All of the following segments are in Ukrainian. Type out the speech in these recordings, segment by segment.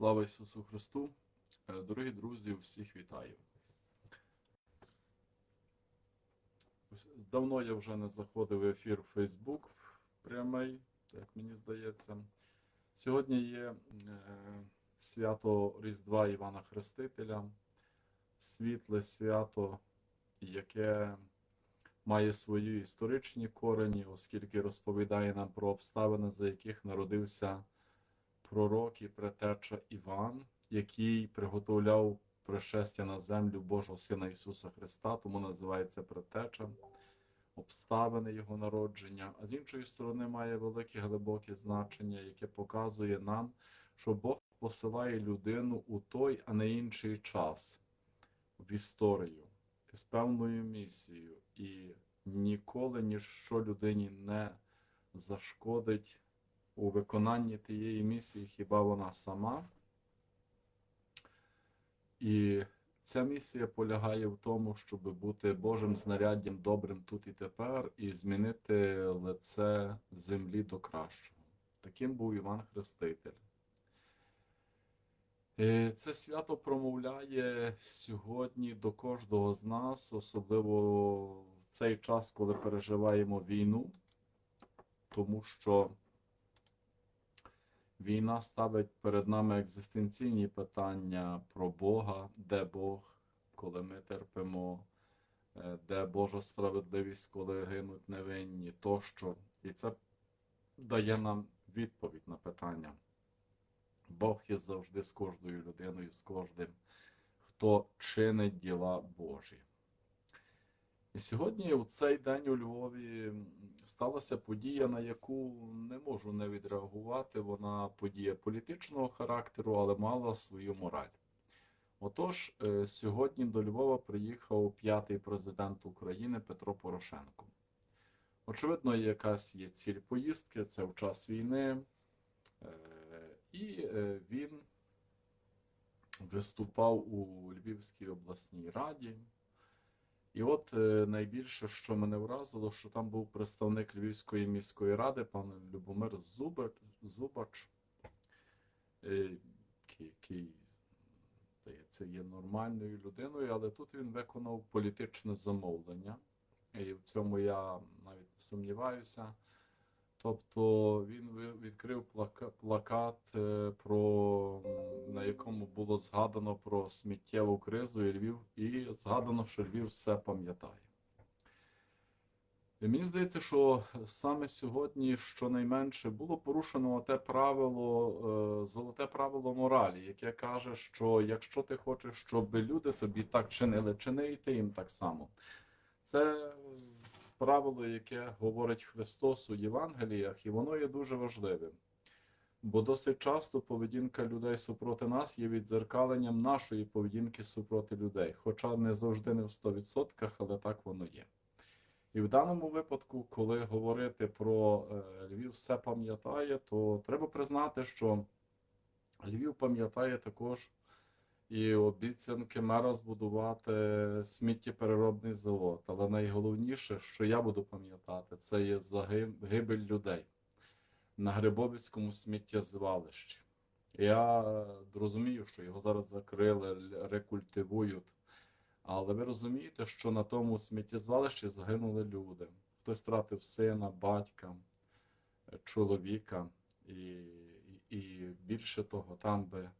Слава Ісусу Христу! Е, Дорогі друзі, всіх вітаю. Давно я вже не заходив в ефір в Facebook прямий, як мені здається. Сьогодні є е, свято Різдва Івана Хрестителя, світле свято, яке має свої історичні корені, оскільки розповідає нам про обставини, за яких народився пророк і претеча Іван, який приготовляв пришестя на землю Божого Сина Ісуса Христа, тому називається претеча, обставини Його народження. А з іншої сторони, має велике глибоке значення, яке показує нам, що Бог посилає людину у той, а не інший час в історію з певною місією, і ніколи ніщо людині не зашкодить у виконанні тієї місії, хіба вона сама. І ця місія полягає в тому, щоб бути Божим знаряддям добрим тут і тепер, і змінити лице землі до кращого. Таким був Іван Хреститель. Е, Це свято промовляє сьогодні до кожного з нас, особливо в цей час, коли переживаємо війну, тому що війна ставить перед нами екзистенційні питання про Бога, де Бог, коли ми терпимо, е, де Божа справедливість, коли гинуть невинні, тощо. І це дає нам відповідь на питання. Бог є завжди з кожною людиною, з кожним, хто чинить діла Божі. І сьогодні, у цей день у Львові, сталася подія, на яку не можу не відреагувати. Вона подія політичного характеру, але мала свою мораль. Отож, е, сьогодні до Львова приїхав п'ятий президент України Петро Порошенко. Очевидно, якась є ціль поїздки, це в час війни. Е, І е, він виступав у Львівській обласній раді. І от е, найбільше, що мене вразило, що там був представник Львівської міської ради, пан Любомир Зубач, е, який, здається, є нормальною людиною, але тут він виконав політичне замовлення. І в цьому я навіть не сумніваюся. Тобто він відкрив плака- плакат, е, про, на якому було згадано про сміттєву кризу і Львів, і згадано, що Львів все пам'ятає. Мені здається, що саме сьогодні щонайменше було порушено те правило, е, золоте правило моралі, яке каже, що якщо ти хочеш, щоб люди тобі так чинили, чини і ти їм так само. Це правило, яке говорить Христос у Євангеліях, і воно є дуже важливим. Бо досить часто поведінка людей супроти нас є віддзеркаленням нашої поведінки супроти людей, хоча не завжди не в 100%, але так воно є. І в даному випадку, коли говорити про е, Львів все пам'ятає, то треба признати, що Львів пам'ятає також і обіцянки мера збудувати сміттєпереробний завод. Але найголовніше, що я буду пам'ятати, це є загибель людей на Грибовицькому сміттєзвалищі. Я розумію, що його зараз закрили, рекультивують. Але ви розумієте, що на тому сміттєзвалищі загинули люди. Хтось втратив сина, батька, е, чоловіка, і, і, і більше того, там би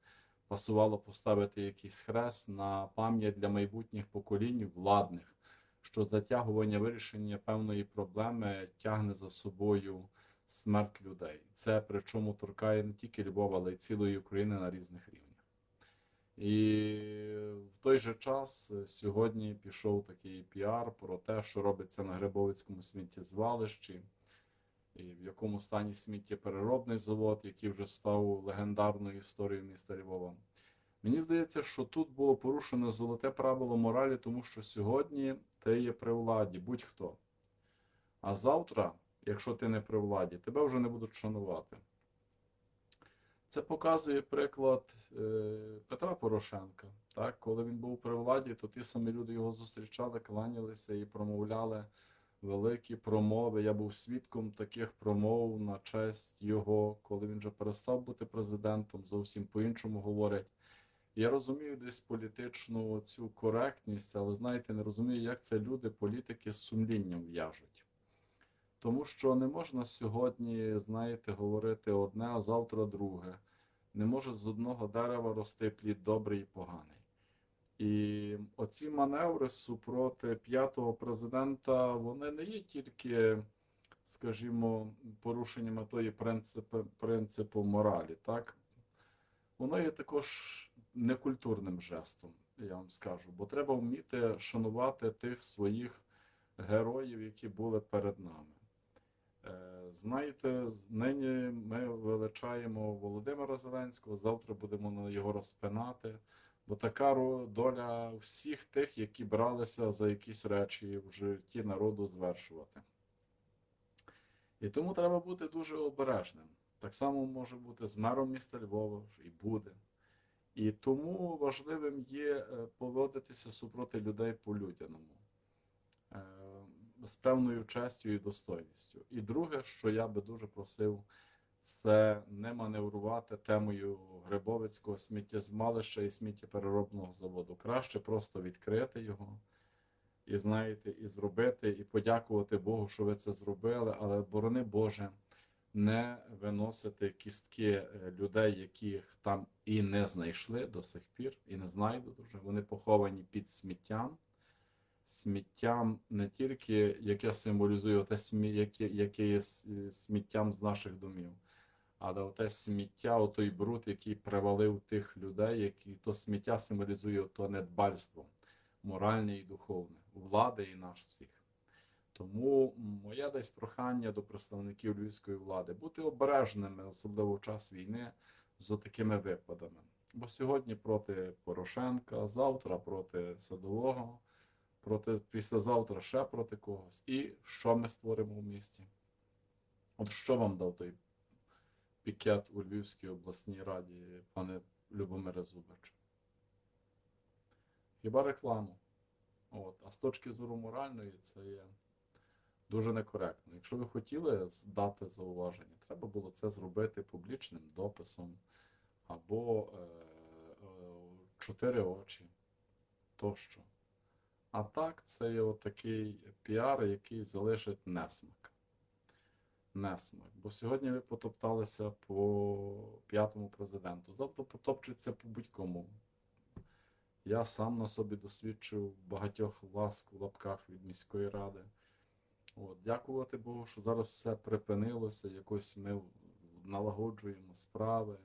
пасувало поставити якийсь хрест на пам'ять для майбутніх поколінь владних, що затягування вирішення певної проблеми тягне за собою смерть людей. Це причому торкає не тільки Львова, але й цілої України на різних рівнях. І в той же час сьогодні пішов такий піар про те, що робиться на Грибовицькому сміттєзвалищі, і в якому стані сміттєпереробний завод, який вже став легендарною історією міста Львова. Мені здається, що тут було порушено золоте правило моралі, тому що сьогодні ти є при владі, будь-хто. А завтра, якщо ти не при владі, тебе вже не будуть шанувати. Це показує приклад е, Петра Порошенка. Так? Коли він був при владі, то ті самі люди його зустрічали, кланялися і промовляли великі промови. Я був свідком таких промов на честь його, коли він вже перестав бути президентом, зовсім по-іншому говорять. Я розумію десь політичну цю коректність, але знаєте, не розумію, як це люди, політики з сумлінням в'яжуть. Тому що не можна сьогодні, знаєте, говорити одне, а завтра друге. Не може з одного дерева рости плід добрий і поганий. І оці маневри супроти п'ятого президента, вони не є тільки, скажімо, порушеннями тої принципу, принципу моралі, так? Воно є також некультурним жестом, я вам скажу, бо треба вміти шанувати тих своїх героїв, які були перед нами. Е, Знаєте, нині ми величаємо Володимира Зеленського, завтра будемо його розпинати, бо така доля всіх тих, які бралися за якісь речі в житті народу звершувати. І тому треба бути дуже обережним. Так само може бути з мером міста Львова і буде. І тому важливим є е, поводитися супроти людей по-людяному, е, з певною честю і достойністю. І друге, що я би дуже просив, це не маневрувати темою Грибовицького сміттєзмалища і сміттєпереробного заводу. Краще просто відкрити його і знаєте, і зробити, і подякувати Богу, що ви це зробили, але борони Боже, не виносити кістки е, людей, яких там і не знайшли до сих пір, і не знайдуть вже. Вони поховані під сміттям. Сміттям не тільки яке символізує те смі, яке, яке є сміттям з наших домів, але оте сміття, отой бруд, який привалив тих людей, які то сміття символізує то недбальство моральне і духовне, влади і наш всіх. Тому моє десь прохання до представників львівської влади бути обережними, особливо в час війни, з такими випадами. Бо сьогодні проти Порошенка, завтра проти Садового, проти післязавтра ще проти когось. І що ми створимо в місті? От що вам дав той пікет у Львівській обласній раді, пане Любомире Зубач? Хіба рекламу? От. А з точки зору моральної це є дуже некоректно. Якщо ви хотіли дати зауваження, треба було це зробити публічним дописом або е, е, чотири очі тощо. А так, це є отакий піар, який залишить несмак. Несмак. Бо сьогодні ви потопталися по п'ятому президенту. Завтра потопчеться по будь-кому. Я сам на собі досвідчив багатьох ласк в лапках від міської ради. От, дякувати Богу, що зараз все припинилося. Якось ми налагоджуємо справи.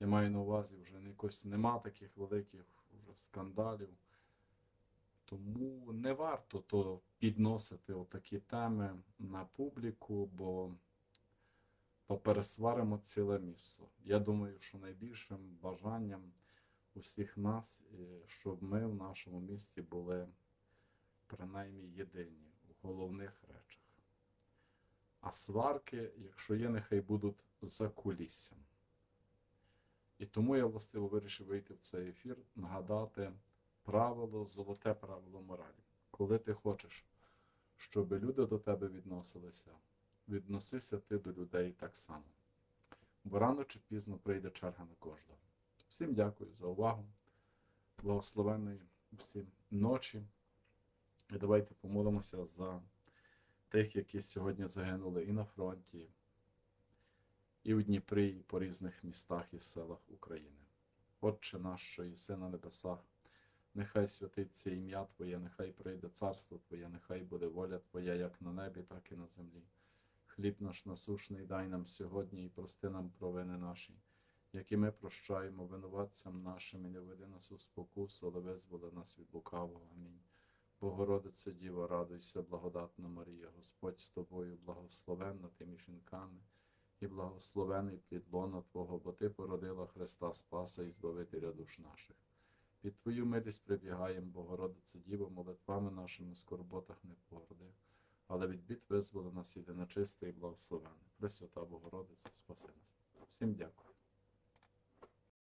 Я маю на увазі, вже якось нема таких великих вже скандалів. Тому не варто то підносити отакі теми на публіку, бо попересваримо ціле місто. Я думаю, що найбільшим бажанням усіх нас, е, щоб ми в нашому місті були принаймні єдині у головних речах. А сварки, якщо є, нехай будуть за куліссям. І тому я властиво вирішив вийти в цей ефір, нагадати правило, золоте правило моралі. Коли ти хочеш, щоб люди до тебе відносилися, відносися ти до людей так само. Бо рано чи пізно прийде черга на кожного. Всім дякую за увагу. Благословенної всім ночі. І давайте помолимося за тих, які сьогодні загинули і на фронті, і у Дніпрі, і по різних містах і селах України. Отче наш, що єси на небесах, нехай святиться ім'я Твоє, нехай прийде царство Твоє, нехай буде воля Твоя, як на небі, так і на землі. Хліб наш насушний дай нам сьогодні і прости нам провини наші, які ми прощаємо винуватцям нашим, і не веди нас у спокусу, але визволи нас від лукавого. Амінь. Богородице Діва, радуйся, благодатна Марія, Господь з тобою, благословенна ти між жінками, і благословений плід лона Твого, бо Ти породила Христа Спаса і Збавителя душ наших. Під Твою милість прибігаємо, Богородице Діво, молитвами нашими скорботах не погорди, але від бід визволи нас єдиночисте і благословенне. Пресвята Богородице, спаси нас. Всім дякую.